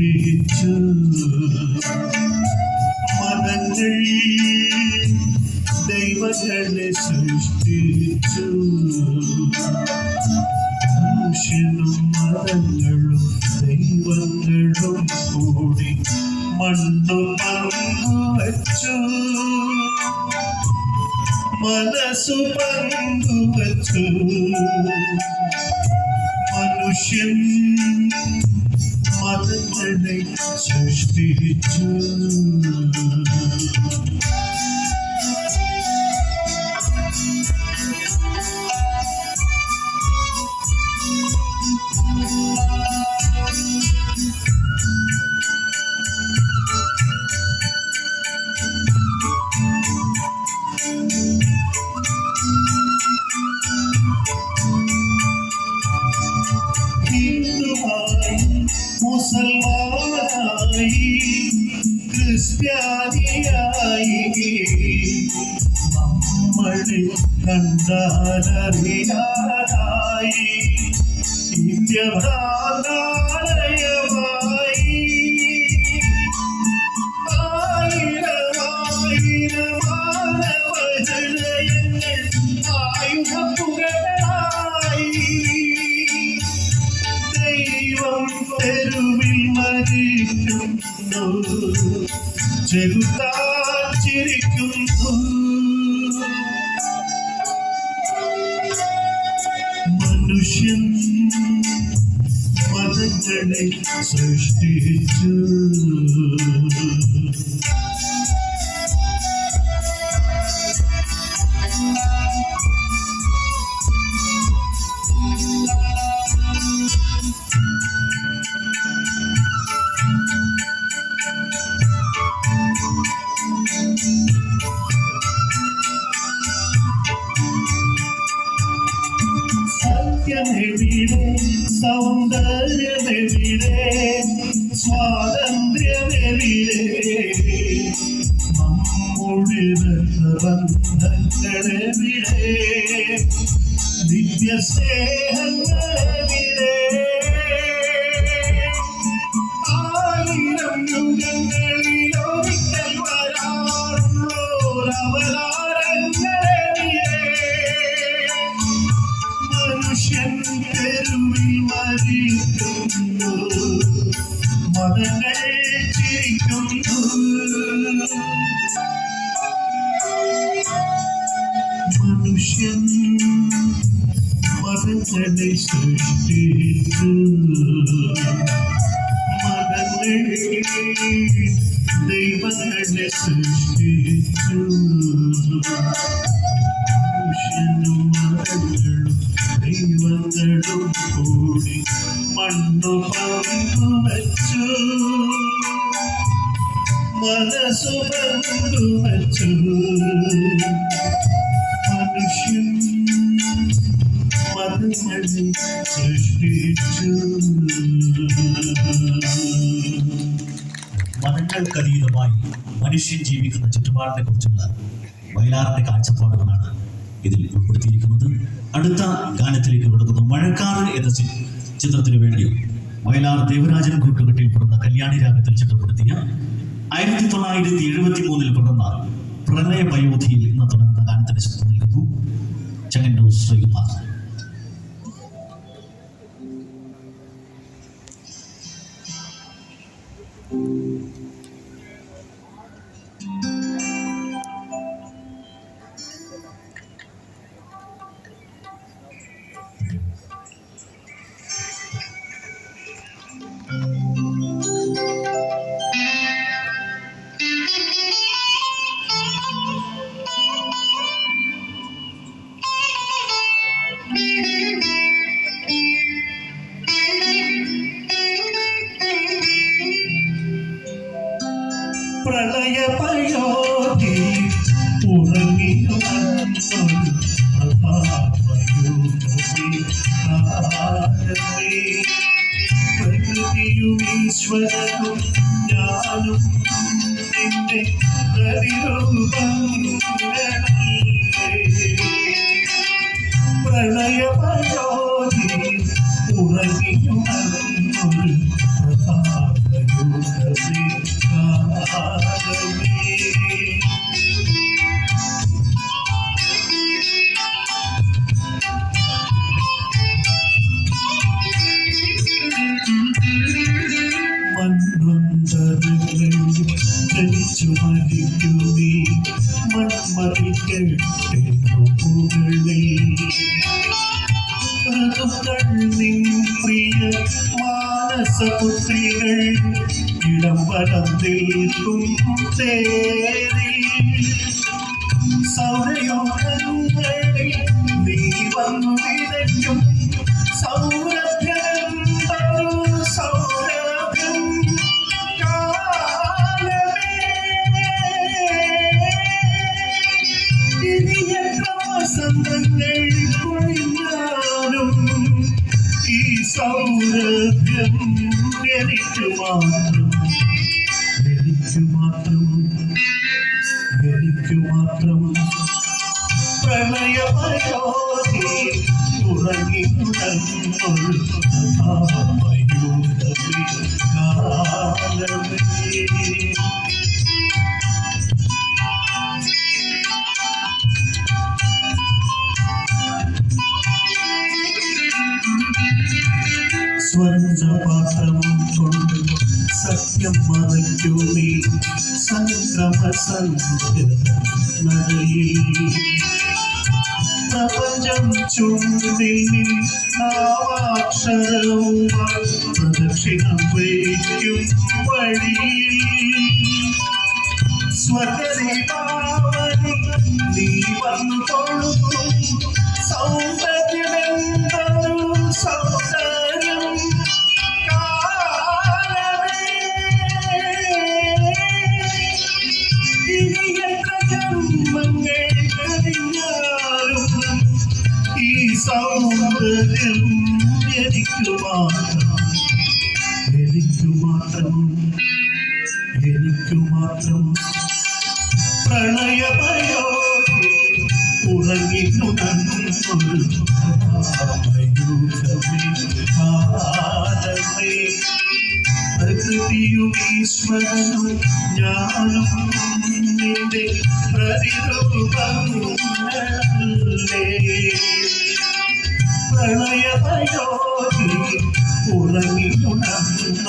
സ്നേഹിച്ചു മതങ്ങൾ ദൈവങ്ങളെ സൃഷ്ടിച്ചു. ദൈവങ്ങളും കൂടി മനസ്സു പങ്കുവച്ചു. മതങ്ങളെ സൃഷ്ടിച്ചു ഹിന്ദുവായി മുസൽമാനായി ക്രിസ്ത്യാനിയായി നമ്മളെ കണ്ടാലറിയാനായി ഇന്ത്യ ഭ്രാന്താലയമായി ആയിരമായിരമാനവഹൃദയങ്ങൾ ആയുധപ്പുരകളായി ദൈവം തെരുവിൽ മരിക്കുന്നു ചെറുത്താൻ ചിരിക്കുന്നു. മനുഷ്യൻ മതങ്ങളെ സൃഷ്ടിച്ചു. the മനുഷ്യൻ മതങ്ങളെ സൃഷ്ടിച്ചു മതങ്ങൾ ദൈവങ്ങളെ സൃഷ്ടിച്ചു മനുഷ്യനും മതങ്ങളും ദൈവങ്ങളും കൂടി മണ്ണു പങ്കുവച്ചു മനസ്സു പങ്കുവച്ചു മതങ്ങൾക്കതീതമായി മനുഷ്യൻ ജീവിക്കുന്ന ചുറ്റുപാടിനെ കുറിച്ചുള്ള വയലാറിന്റെ കാഴ്ചപ്പാടുകളാണ് ഇതിൽ ഉൾപ്പെടുത്തിയിരിക്കുന്നത്. അടുത്ത ഗാനത്തിലേക്ക് കൊടുക്കുന്നു. മഴക്കാറ് എന്ന ചിത്രത്തിനു വേണ്ടി വയലാർ ദേവരാജൻ കൂട്ടുകെട്ടിൽ പിറന്ന കല്യാണി രാഗത്തിൽ ചിട്ടപ്പെടുത്തിയ ആയിരത്തി തൊള്ളായിരത്തി എഴുപത്തി മൂന്നിൽ പിറന്ന പ്രളയ പയോധിയിൽ ഇന്ന് handles sleep. ഈശ്വരനും ഞാനും നിന്റെ പ്രതിരൂപങ്ങളല്ലേ ഋതുക്കൾ നിൻ പ്രിയ മാനസപുത്രികൾ ഇടംബലം നിൽക്കും തേരിൽ സൗരയോഹങ്ങളിൽ നീ വന്നു പ്രളയമയോധി ഉറങ്ങി ഉണർന്നൊരു കഥാമയൂരമേ കാലമേ സ്വർഗപാത്രം കൊണ്ട് സത്യം മറയ്ക്കൂ നീ സംക്രമ നടയിൽ പ്രപഞ്ചം ചുണ്ടിൽ നാവാക്ഷരവുമായി പ്രദക്ഷിണം വയ്ക്കും വഴിയിൽ. സ്വർഗദീപാവനി നീ വന്നു സൗന്ദര്യം എനിക്ക് മാത്രം എനിക്ക് മാത്രം എനിക്ക് മാത്രം പ്രളയമയോധി ഉറങ്ങിക്കുണർന്നൊരു കാലമേ പ്രകൃതിയും ഈശ്വരനും ഞാനും നിന്റെ പ്രതിരൂപങ്ങളാ പ്രളയ പ്രയോഗി ഉറങ്ങിയുണർന്നൊരു